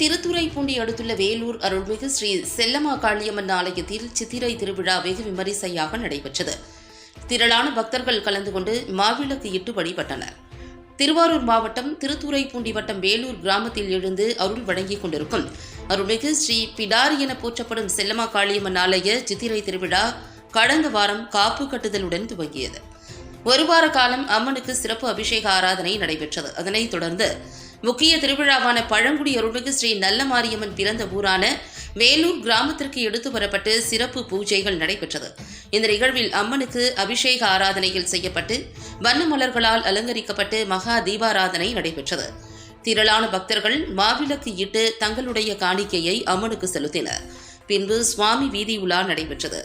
திருத்துறைப்பூண்டி அடுத்துள்ள வேலூர் அருள்மிகு ஸ்ரீ செல்லம்மா காளியம்மன் ஆலயத்தில் சித்திரை திருவிழா வெகு விமரிசையாக நடைபெற்றது. திரளான பக்தர்கள் கலந்து கொண்டு மாவிளக்கு இட்டு வழிபட்டனர். திருவாரூர் மாவட்டம் திருத்துறைப்பூண்டி வட்டம் வேலூர் கிராமத்தில் எழுந்து அருள் வழங்கிக் கொண்டிருக்கும் அருள்மிகு ஸ்ரீ பிடாரி என போற்றப்படும் செல்லம்மா காளியம்மன் ஆலய சித்திரை திருவிழா கடந்த வாரம் காப்பு கட்டுதலுடன் துவங்கியது. ஒரு வார காலம் அம்மனுக்கு சிறப்பு அபிஷேக ஆராதனை நடைபெற்றது. அதனைத் தொடர்ந்து முக்கிய திருவிழாவான பழங்குடி அருள்மிகு ஸ்ரீ நல்ல மாரியம்மன் பிறந்த ஊரான வேலூர் கிராமத்திற்கு எடுத்து வரப்பட்டு சிறப்பு பூஜைகள் நடைபெற்றது. இந்த நிகழ்வில் அம்மனுக்கு அபிஷேக ஆராதனைகள் செய்யப்பட்டு வண்ண மலர்களால் அலங்கரிக்கப்பட்டு மகா தீபாராதனை நடைபெற்றது. திரளான பக்தர்கள் மாவிளக்கு இட்டு தங்களுடைய காணிக்கையை அம்மனுக்கு செலுத்தினர். பின்பு சுவாமி வீதி உலா நடைபெற்றது.